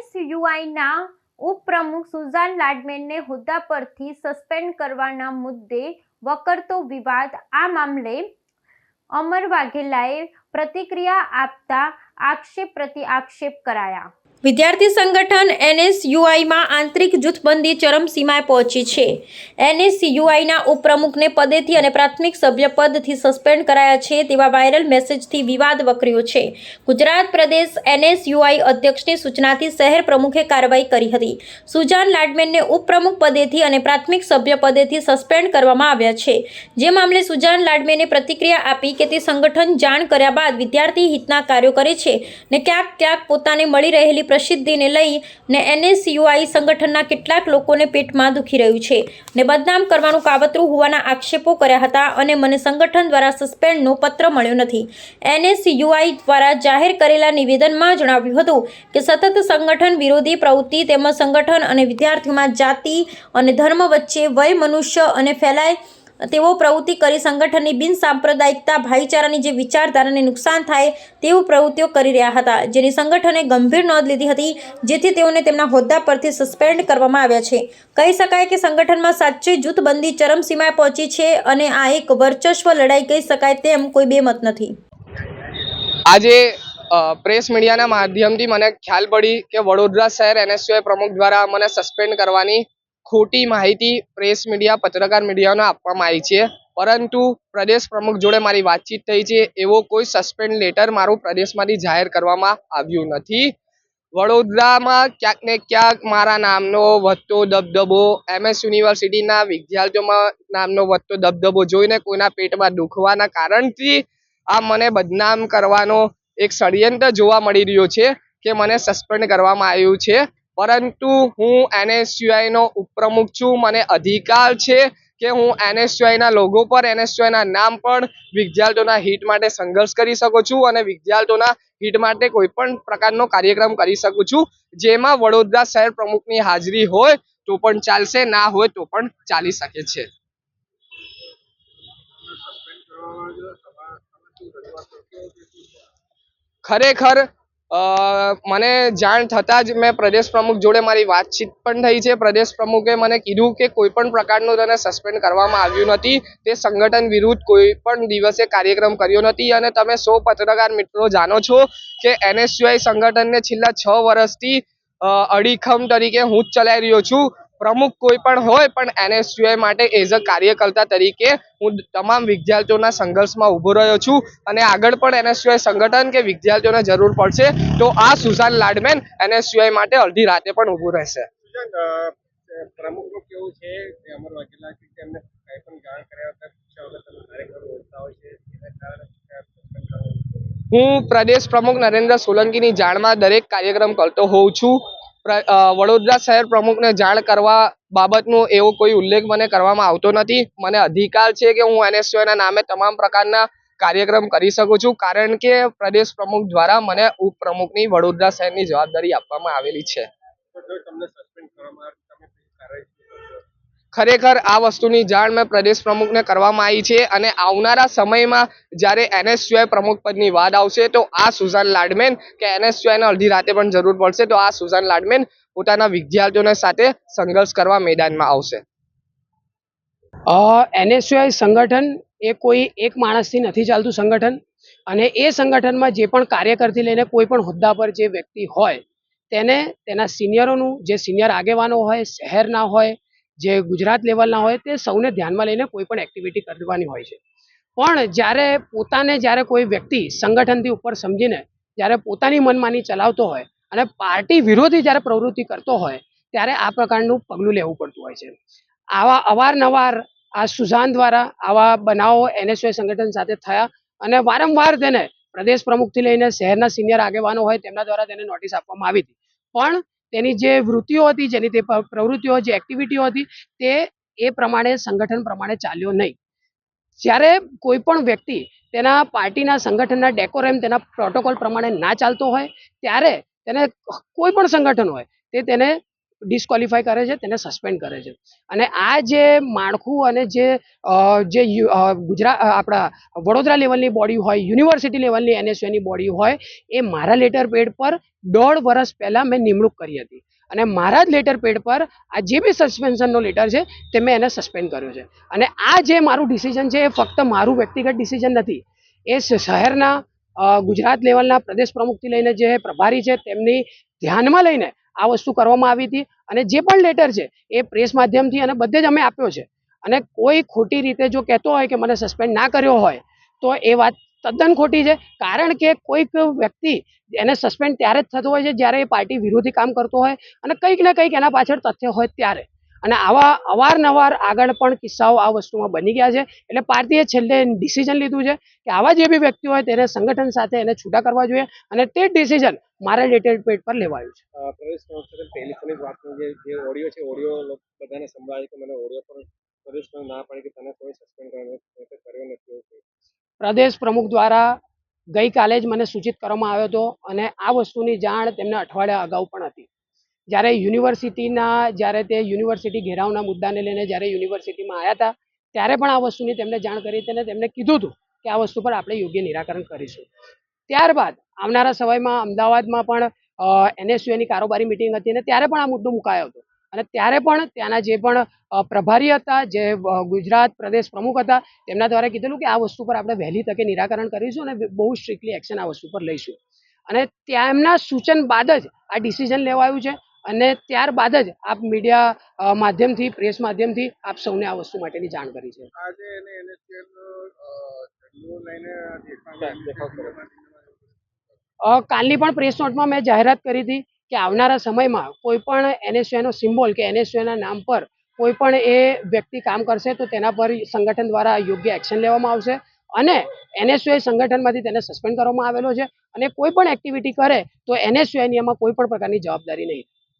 એનએસયુઆઈના ઉપપ્રમુખ સુઝાન લાડમેનને હોદ્દા પરથી સસ્પેન્ડ કરવાના મુદ્દે વકરતો વિવાદ આ મામલે અમર વાઘેલાએ પ્રતિક્રિયા આપતા આક્ષેપ પ્રતિ આક્ષેપ કરાયા. વિદ્યાર્થી સંગઠન એનએસયુઆઈમાં આંતરિક જૂથબંધી ચરમસીમાએ પહોંચી છે. એનએસયુઆઈના ઉપપ્રમુખને પદેથી અને પ્રાથમિક સભ્ય પદથી સસ્પેન્ડ કરાયા છે તેવા વાયરલ મેસેજથી વિવાદ વકર્યો છે. ગુજરાત પ્રદેશ એનએસયુઆઈ અધ્યક્ષની સૂચનાથી શહેર પ્રમુખે કાર્યવાહી કરી હતી. સુજાન લાડમેનને ઉપપ્રમુખ પદેથી અને પ્રાથમિક સભ્ય પદેથી સસ્પેન્ડ કરવામાં આવ્યા છે. જે મામલે સુજાન લાડમેને પ્રતિક્રિયા આપી કે તે સંગઠન જાણ કર્યા બાદ વિદ્યાર્થી હિતના કાર્યો કરે છે ને ક્યાંક ક્યાંક પોતાને મળી રહેલી પ્રસિદ્ધિને લઈને એનએસયુઆઈ સંગઠનના કેટલાક લોકોને પેટમાં દુખી રહ્યું છે. ને બદનામ કરવાનું કાવતરું હોવાના આક્ષેપો કર્યા હતા અને મને સંગઠન દ્વારા સસ્પેન્ડનો પત્ર મળ્યો નથી. એનએસયુઆઈ દ્વારા જાહેર કરેલા નિવેદનમાં જણાવ્યું હતું કે, સતત સંગઠન વિરોધી પ્રવૃત્તિ તેમજ સંગઠન અને વિદ્યાર્થીઓમાં જાતિ અને ધર્મ વચ્ચે વય, મનુષ્ય અને ફેલાય તેઓ પ્રવૃત્તિ કરી સંગઠનની બિનસાંપ્રદાયિકતા ભાઈચારાની જે વિચારધારાને નુકસાન થાય તેવું પ્રવૃત્તિઓ કરી રહ્યા હતા, જેની સંગઠને ગંભીર નોંધ લીધી હતી, જેથી તેઓને તેમના હોદ્દા પરથી સસ્પેન્ડ કરવામાં આવ્યા છે. કહી શકાય કે સંગઠનમાં સાચી જૂથબંધી ચરમસીમાએ પહોંચી છે અને આ એક વર્ચસ્વ લડાઈ કહી શકાય તેમ કોઈ બે મત નથી. આજે પ્રેસ મીડિયાના માધ્યમથી મને ખ્યાલ પડી કે વડોદરા શહેર એનએસયુઆઈ પ્રમુખ દ્વારા મને સસ્પેન્ડ કરવાની ખોટી માહિતી પ્રેસ મીડિયા પત્રકાર મીડિયાને આપવામાં આવી છે. પરંતુ પ્રદેશ પ્રમુખ જોડે મારી વાતચીત થઈ છે. એવો કોઈ સસ્પેન્ડ લેટર મારું પ્રદેશમાંથી જાહેર કરવામાં આવ્યું નથી. વડોદરામાં ક્યાંક ને ક્યાંક મારા નામનો વધતો દબદબો એમએસ યુનિવર્સિટીના વિદ્યાર્થીઓમાં નામનો વધતો દબદબો જોઈને કોઈના પેટમાં દુખવાના કારણથી આ મને બદનામ કરવાનો એક ષડયંત્ર જોવા મળી રહ્યો છે કે મને સસ્પેન્ડ કરવામાં આવ્યું છે. પરંતુ હું NSUI નો ઉપપ્રમુખ છું. મને અધિકાર છે કે હું NSUI ના લોગો પર NSUI ના નામ પર વિદ્યાર્થીઓના હિત માટે સંઘર્ષ કરી શકું છું અને વિદ્યાર્થીઓના હિત માટે કોઈ પણ પ્રકારનો કાર્યક્રમ કરી શકું છું. જેમાં વડોદરા શહેર પ્રમુખની હાજરી હોય તો પણ ચાલશે, ના હોય તો પણ ચાલી શકે છે. ખરેખર મને જાણ થતાં જ મેં પ્રદેશ પ્રમુખ જોડે મારી વાતચીત પણ થઈ છે. પ્રદેશ પ્રમુખે મને કીધું કે કોઈ પણ પ્રકારનું તને સસ્પેન્ડ કરવામાં આવ્યું નથી. તે સંગઠન વિરુદ્ધ કોઈ પણ દિવસે કાર્યક્રમ કર્યો નથી અને તમે સૌ પત્રકાર મિત્રો જાણો છો કે એનએસયુઆઈ સંગઠનને છેલ્લા છ વર્ષથી અડીખમ તરીકે હું જ ચલાવી રહ્યો છું. પ્રમુખ કોઈ પણ હોય પણ એનએસયુઆઈ માટે એઝ અ કાર્યકર્તા તરીકે હું તમામ વિદ્યાર્થીઓના સંઘર્ષમાં ઊભો રહ્યો છું અને આગળ પણ એનએસયુઆઈ સંગઠન કે વિદ્યાર્થીઓને જરૂર પડશે તો આ સુઝાન લાડમેન એનએસયુઆઈ માટે અડધી રાતે પણ ઊભું રહેશે. પ્રમુખનું કેવું છે કે અમર વાઘેલા છે કે એમને કંઈ પણ જાણ કર્યા વગર પૂછ્યા કાર્યક્રમ યોજતા હોય છે? એના કારણે suspend કરવામાં આવે છે. હું પ્રદેશ પ્રમુખ નરેન્દ્ર સોલંકીની જાણમાં દરેક કાર્યક્રમ કરતો હોઉં છું. વડોદરા શહેર પ્રમુખને જાણ કરવા બાબતનો એવો કોઈ ઉલ્લેખ મને કરવામાં આવતો નથી. મને અધિકાર છે કે હું એનએસયુના નામે તમામ પ્રકારના કાર્યક્રમ કરી શકું છું, કારણ કે પ્રદેશ પ્રમુખ દ્વારા મને ઉપપ્રમુખની વડોદરા શહેરની જવાબદારી આપવામાં આવેલી છે તો જો તમને સસ્પેન્ડ કરવામાં આવે તો તમે કઈ કાર્યવાહી શું કરશો? ખરેખર આ વસ્તુની જાણ મેં પ્રદેશ પ્રમુખને કરવામાં આવી છે અને આવનારા સમયમાં જ્યારે એનએસયુઆઈ પ્રમુખ પદની વાત આવશે તો આ સુઝાન લાડમેન કે એનએસયુઆઈને અડધી રાતે પણ જરૂર પડશે તો આ સુઝાન લાડમેન પોતાના વિદ્યાર્થીઓને સાથે સંઘર્ષ કરવા મેદાનમાં આવશે. એનએસયુઆઈ સંગઠન એ કોઈ એક માણસથી નથી ચાલતું સંગઠન અને એ સંગઠનમાં જે પણ કાર્યકરથી લઈને કોઈ પણ હોદ્દા પર જે વ્યક્તિ હોય તેને, તેના સિનિયરોનું જે સિનિયર આગેવાનો હોય, શહેરના હોય જે ગુજરાત લેવલના હોય તે સૌને ધ્યાનમાં લઈને કોઈ પણ એક્ટિવિટી કરવાની હોય છે. પણ જ્યારે પોતાને જ્યારે કોઈ વ્યક્તિ સંગઠનથી ઉપર સમજીને જ્યારે પોતાની મનમાની ચલાવતો હોય અને પાર્ટી વિરોધી જ્યારે પ્રવૃત્તિ કરતો હોય ત્યારે આ પ્રકારનું પગલું લેવું પડતું હોય છે. આવા અવારનવાર આ સુઝાન દ્વારા આવા બનાવો એનએસયુઆઈ સંગઠન સાથે થયા અને વારંવાર તેને પ્રદેશ પ્રમુખથી લઈને શહેરના સિનિયર આગેવાનો હોય તેમના દ્વારા તેને નોટિસ આપવામાં આવી હતી. પણ તેની જે વૃત્તિઓ હતી, જેની તે પ્રવૃત્તિઓ, જે એક્ટિવિટીઓ હતી, તે એ પ્રમાણે, સંગઠન પ્રમાણે ચાલ્યો નહીં. જ્યારે કોઈ પણ વ્યક્તિ તેના પાર્ટીના સંગઠનના ડેકોરેમ તેના પ્રોટોકોલ પ્રમાણે ના ચાલતો હોય, ત્યારે તેને કોઈ પણ સંગઠન હોય, તે તેને ડિસ્કોલિફાય કરે છે, તેને સસ્પેન્ડ કરે છે. અને આ જે માળખું અને જે જે ગુજરાત આપણા વડોદરા લેવલની બોડી હોય યુનિવર્સિટી લેવલની એનએસયુની બોડી હોય, એ મારા લેટર પેડ પર દોઢ વર્ષ પહેલાં મેં નિમણૂક કરી હતી. અને મારા જ લેટર પેડ પર આ જે બી સસ્પેન્શનનો લેટર છે, તે મેં એને સસ્પેન્ડ કર્યો છે. અને આ જે મારું ડિસિઝન છે, એ ફક્ત મારું વ્યક્તિગત ડિસિઝન નથી. એ શહેરના ગુજરાત લેવલના પ્રદેશ પ્રમુખથી લઈને જે પ્રભારી છે, તેમની ધ્યાનમાં લઈને આ વસ્તુ કરવામાં આવી હતી અને જે પણ લેટર છે એ પ્રેસ માધ્યમથી અને બધે જ અમે આપ્યો છે. અને કોઈ ખોટી રીતે જો કહેતો હોય કે મને સસ્પેન્ડ ના કર્યો હોય, તો એ વાત તદ્દન ખોટી છે. કારણ કે કોઈક વ્યક્તિ એને સસ્પેન્ડ ત્યારે જ થતો હોય છે જ્યારે એ પાર્ટી વિરોધી કામ કરતો હોય અને કંઈક ને કંઈક એના પાછળ તથ્ય હોય ત્યારે. અને આવા અવારનવાર આગળ પણ કિસ્સાઓ આ વસ્તુમાં બની ગયા છે. એટલે પાર્ટીએ છેલ્લે ડિસિઝન લીધું છે કે આવા જે બી વ્યક્તિ હોય તેને સંગઠન સાથે એને છૂટા કરવા જોઈએ અને તે ડિસિઝન મારા ડેટેડ પેટ પર લેવાયું છે. ટેલિફોનિક વાતનો જે જે ઓડિયો છે ઓડિયો બધાને સંભળાય કે મને ઓડિયો પ્રદેશ ના પડી કે તને કોઈ સસ્પેન્ડ કર્યો નથી પ્રદેશ પ્રમુખ દ્વારા ગઈકાલે જ મને સૂચિત કરવામાં આવ્યો હતો અને આ વસ્તુની જાણ તેમને અઠવાડિયા અગાઉ પણ હતી. જ્યારે યુનિવર્સિટીના, જ્યારે તે યુનિવર્સિટી ઘેરાવના મુદ્દાને લઈને જ્યારે યુનિવર્સિટીમાં આવ્યા હતા, ત્યારે પણ આ વસ્તુની તેમને જાણ કરી હતી અને તેમને કીધું હતું કે આ વસ્તુ પર આપણે યોગ્ય નિરાકરણ કરીશું. ત્યારબાદ આવનારા સમયમાં અમદાવાદમાં પણ એનએસયુએની કારોબારી મિટિંગ હતી અને ત્યારે પણ આ મુદ્દો મુકાયો હતો. અને ત્યારે પણ ત્યાંના જે પણ પ્રભારી હતા, જે ગુજરાત પ્રદેશ પ્રમુખ હતા, તેમના દ્વારા કીધેલું કે આ વસ્તુ પર આપણે વહેલી તકે નિરાકરણ કરીશું અને બહુ સ્ટ્રિક્ટલી એક્શન આ વસ્તુ પર લઈશું. અને તેમના સૂચન બાદ જ આ ડિસિઝન લેવાયું છે. અને ત્યારબાદ જ આપ મીડિયા માધ્યમથી પ્રેસ માધ્યમથી આપ સૌને આ વસ્તુ માટેની જાણ કરી છે. કાલની પણ પ્રેસ નોટમાં મેં જાહેરાત કરી હતી કે આવનારા સમયમાં કોઈ પણ એનએસયુનો સિમ્બોલ કે એનએસયુના નામ પર કોઈ પણ એ વ્યક્તિ કામ કરશે તો તેના પર સંગઠન દ્વારા યોગ્ય એક્શન લેવામાં આવશે અને એનએસયુઆઈ સંગઠનમાંથી તેને સસ્પેન્ડ કરવામાં આવેલો છે અને કોઈ પણ એક્ટિવિટી કરે તો એનએસયુઆઈની એમાં કોઈ પણ પ્રકારની જવાબદારી નહીં.